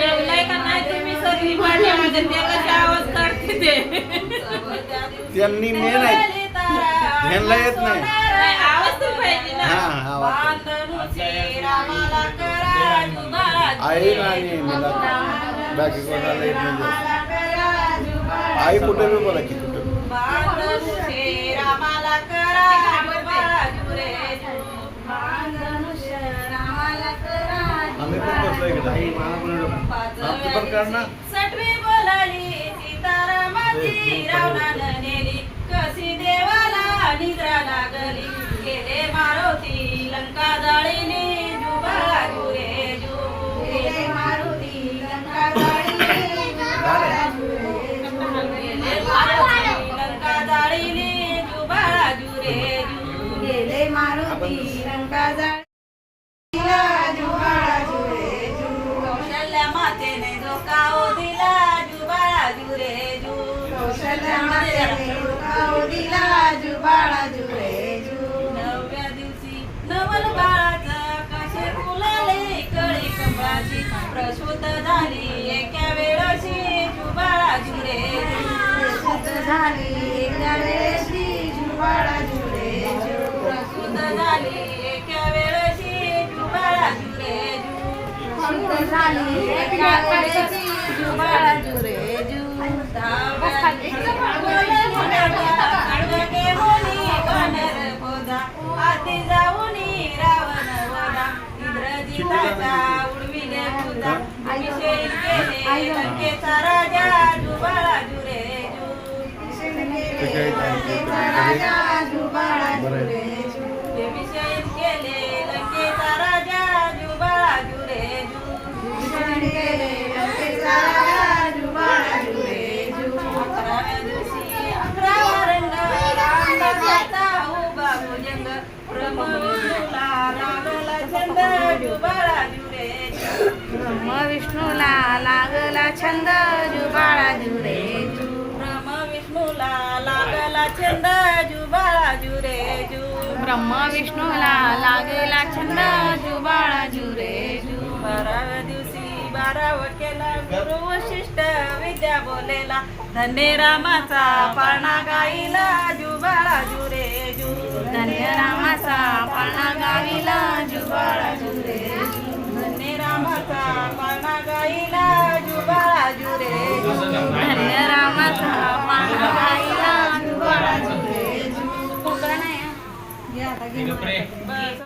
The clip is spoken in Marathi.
जेवलाय का नाही तुम्ही सगळी ते कसे आवाज काढते ते त्यांनी मेन आहे ह्यांना येत नाही नाही, आवाज तर पाहिजे ना हा हा बांधणुचे रामाला करा आई नाही मला बाकी कोणाला येत नाही जास्त. आई कुठे बी बोला की कुठे बी. बांधणुचे रामाला करा करतो इकडे आमची पण कर ना. सटवी बोलाली सीतारामाची रावणानं नेली. कशी देवाला निद्रा लागली गेले मारुती लंका जाळीली जुबाळा जुरे मारुती लंका जुरे मारुती लंका जाळीली जुबाळा जुरे जु. गेले मारुती लंका जाळी धोकाओ दिला जुबाळा जुरे जु धोकाओ दिला जुबाळा जुरे जु. नवव्या दिवशी नवल बाळाचं कसे फुलाले कळी कंबाची प्रसूत झाली एका वेळशी जुबाळा जुरे प्रसूत झाली एका वेळशी जुबाळा जुरे जु. प्रसूत झाली एका वेळशी झाली जुरे जु बोधा आती जाऊनी रावण वधा इंद्रजिताचा उडविले पुजा अभिषेक केले लंकेचा राजा जुबाळा जुरे जु राजा जुबाळा जुरे जु जुबाळा जुरे जु ब्रह्म विष्णूला लागला छंद जुबाळा जुरे जु ब्रह्म विष्णूला लागला छंद जुबाळा जुरे जु ब्रह्म विष्णूला लागला छंद जुबाळा जुरे जु बाराव्या दिवशी बाराव केला गुरु वशिष्ठ विद्या बोलेला. धन्य रामाचा पाळणा गाईला जुबाळा जुरे जु धन्य रामाचा पाळणा गावीला जुबाळा जुरे पाळणा गाईला जुबाळा जुरे जु धन्य रामाचा पाळणा गावीला जुबाळा जुरे जु कोकण आहे बस.